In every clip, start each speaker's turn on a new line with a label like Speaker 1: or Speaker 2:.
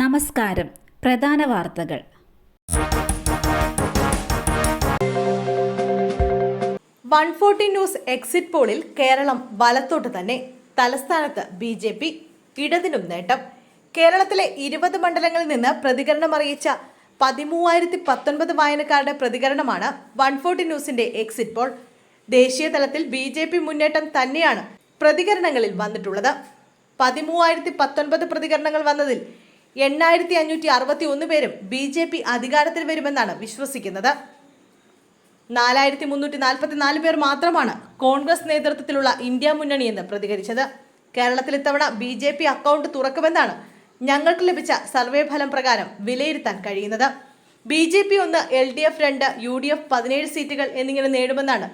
Speaker 1: നമസ്കാരം. പ്രധാന വാർത്തകൾ.
Speaker 2: വൺ ഫോർട്ടി ന്യൂസ് എക്സിറ്റ് പോളിൽ കേരളം വലത്തോട്ട് തന്നെ. തലസ്ഥാനത്ത് ബി ജെ പി ഇടതിനും നേട്ടം. കേരളത്തിലെ ഇരുപത് മണ്ഡലങ്ങളിൽ നിന്ന് പ്രതികരണം അറിയിച്ച പതിമൂവായിരത്തി പത്തൊൻപത് വായനക്കാരുടെ പ്രതികരണമാണ് വൺ ഫോർട്ടി ന്യൂസിന്റെ എക്സിറ്റ് പോൾ. ദേശീയ തലത്തിൽ ബി ജെ പി മുന്നേറ്റം തന്നെയാണ് പ്രതികരണങ്ങളിൽ വന്നിട്ടുള്ളത്. പതിമൂവായിരത്തി പത്തൊൻപത് പ്രതികരണങ്ങൾ വന്നതിൽ എണ്ണായിരത്തി അഞ്ഞൂറ്റി അറുപത്തി ഒന്ന് പേരും ബി ജെ പി അധികാരത്തിൽ വരുമെന്നാണ് വിശ്വസിക്കുന്നത്. നാലായിരത്തി മുന്നൂറ്റി നാൽപ്പത്തി നാല് പേർ മാത്രമാണ് കോൺഗ്രസ് നേതൃത്വത്തിലുള്ള ഇന്ത്യ മുന്നണി എന്ന് പ്രതികരിച്ചത്. കേരളത്തിൽ ഇത്തവണ ബി ജെ പി അക്കൗണ്ട് തുറക്കുമെന്നാണ് ഞങ്ങൾക്ക് ലഭിച്ച സർവേ ഫലം പ്രകാരം വിലയിരുത്താൻ കഴിയുന്നത്. ബി ജെ പി ഒന്ന് എൽ ഡി എഫ് രണ്ട് യു ഡി എഫ് പതിനേഴ് സീറ്റുകൾ എന്നിങ്ങനെ നേടുമെന്നാണ്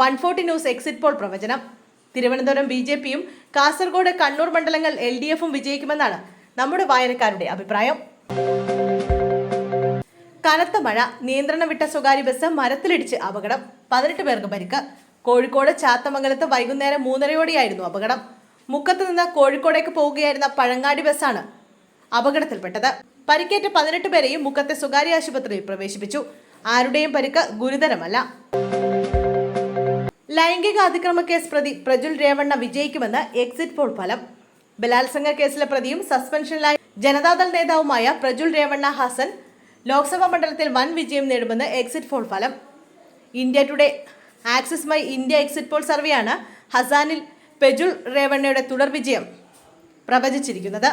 Speaker 2: one forty news exit poll പ്രവചനം. തിരുവനന്തപുരം ബി ജെ പിയും കാസർഗോഡ് കണ്ണൂർ മണ്ഡലങ്ങൾ എൽ ഡി എഫും വിജയിക്കുമെന്നാണ് നമ്മുടെ വായനക്കാരുടെ അഭിപ്രായം. കനത്ത മഴ നിയന്ത്രണം വിട്ട സ്വകാര്യ ബസ് മരത്തിലിടിച്ച് അപകടം. പതിനെട്ട് പേർക്ക് പരിക്ക്. കോഴിക്കോട് ചാത്തമംഗലത്ത് വൈകുന്നേരം മൂന്നരയോടെയായിരുന്നു അപകടം. മുക്കത്ത് നിന്ന് കോഴിക്കോടേക്ക് പോവുകയായിരുന്ന പഴങ്ങാടി ബസ്സാണ് അപകടത്തിൽപ്പെട്ടത്. പരിക്കേറ്റ പതിനെട്ട് പേരെയും മുക്കത്തെ സ്വകാര്യ ആശുപത്രിയിൽ പ്രവേശിപ്പിച്ചു. ആരുടെയും പരിക്ക് ഗുരുതരമല്ല. ലൈംഗിക അതിക്രമ കേസ് പ്രതി പ്രജുൽ രേവണ്ണ വിജയിക്കുമെന്ന് എക്സിറ്റ് പോൾ ഫലം. ബലാത്സംഗ കേസിലെ പ്രതിയും സസ്പെൻഷനിലായ ജനതാദൾ നേതാവുമായ പ്രജുൽ രേവണ്ണ ഹാസൻ ലോക്സഭാ മണ്ഡലത്തിൽ വൻ വിജയം നേടുമെന്ന് എക്സിറ്റ് പോൾ ഫലം. India Today Axis My India exit poll സർവേയാണ് ഹസാനിൽ പെജുൽ രേവണ്ണയുടെ തുടർ വിജയം പ്രവചിച്ചിരിക്കുന്നത്.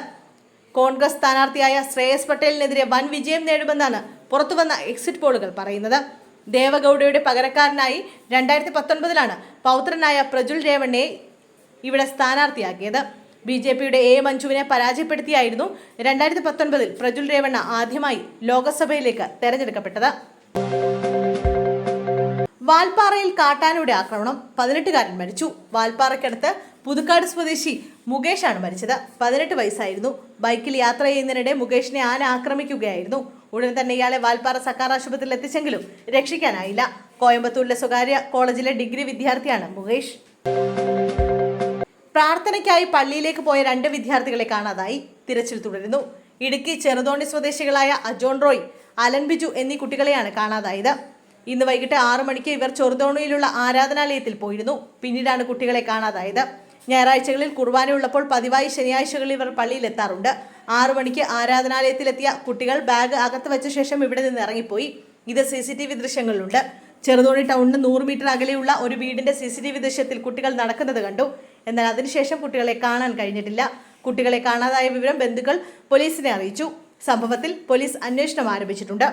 Speaker 2: കോൺഗ്രസ് സ്ഥാനാർത്ഥിയായ ശ്രേയസ് പട്ടേലിനെതിരെ വൻ വിജയം നേടുമെന്നാണ് പുറത്തുവന്ന എക്സിറ്റ് പോളുകൾ പറയുന്നത്. ദേവഗൌഡയുടെ പകരക്കാരനായി രണ്ടായിരത്തി പത്തൊൻപതിലാണ് പൗത്രനായ പ്രജുൽ രേവണ്ണയെ ഇവിടെ സ്ഥാനാർത്ഥിയാക്കിയത്. ബി ജെ പിയുടെ എ മഞ്ജുവിനെ പരാജയപ്പെടുത്തിയായിരുന്നു രണ്ടായിരത്തി പത്തൊൻപതിൽ പ്രജുൽ രേവണ്ണ ആദ്യമായി ലോക്സഭയിലേക്ക് തെരഞ്ഞെടുക്കപ്പെട്ടത്. വാൽപ്പാറയിൽ കാട്ടാനയുടെ ആക്രമണം പതിനെട്ടുകാരൻ മരിച്ചു. വാൽപ്പാറയ്ക്കടുത്ത് പുതുക്കാട് സ്വദേശി മുകേഷാണ് മരിച്ചത്. പതിനെട്ട് വയസ്സായിരുന്നു. ബൈക്കിൽ യാത്ര ചെയ്യുന്നതിനിടെ മുകേഷിനെ ആന ആക്രമിക്കുകയായിരുന്നു. ഉടൻ തന്നെ ഇയാളെ വാൽപ്പാറ സർക്കാർ ആശുപത്രിയിൽ എത്തിച്ചെങ്കിലും രക്ഷിക്കാനായില്ല. കോയമ്പത്തൂരിലെ സ്വകാര്യ കോളേജിലെ ഡിഗ്രി വിദ്യാർത്ഥിയാണ് മുകേഷ്. പ്രാർത്ഥനയ്ക്കായി പള്ളിയിലേക്ക് പോയ രണ്ട് വിദ്യാർത്ഥികളെ കാണാതായി. തിരച്ചിൽ തുടരുന്നു. ഇടുക്കി ചെറുതോണി സ്വദേശികളായ അജോൺ റോയ് അലൻ ബിജു എന്നീ കുട്ടികളെയാണ് കാണാതായത്. ഇന്ന് വൈകിട്ട് ആറു മണിക്ക് ഇവർ ചെറുതോണിയിലുള്ള ആരാധനാലയത്തിൽ പോയിരുന്നു. പിന്നീടാണ് കുട്ടികളെ കാണാതായത്. ഞായറാഴ്ചകളിൽ കുർബാന ഉള്ളപ്പോൾ പതിവായി ശനിയാഴ്ചകളിൽ ഇവർ പള്ളിയിൽ എത്താറുണ്ട് ആറു മണിക്ക് ആരാധനാലയത്തിലെത്തിയ കുട്ടികൾ ബാഗ് അകത്ത് വെച്ച ശേഷം ഇവിടെ നിന്ന് ഇറങ്ങിപ്പോയി. ഇത് സി സി ടി വി ദൃശ്യങ്ങളിലുണ്ട്. ചെറുതോണി ടൗണിന് നൂറ് മീറ്റർ അകലെയുള്ള ഒരു വീടിന്റെ സി സി ടി വി ദൃശ്യത്തിൽ കുട്ടികൾ നടക്കുന്നത് കണ്ടു. എന്നാൽ അതിനുശേഷം കുട്ടികളെ കാണാൻ കഴിഞ്ഞിട്ടില്ല. കുട്ടികളെ കാണാതായ വിവരം ബന്ധുക്കൾ പോലീസിനെ അറിയിച്ചു. സംഭവത്തിൽ പോലീസ് അന്വേഷണം ആരംഭിച്ചിട്ടുണ്ട്.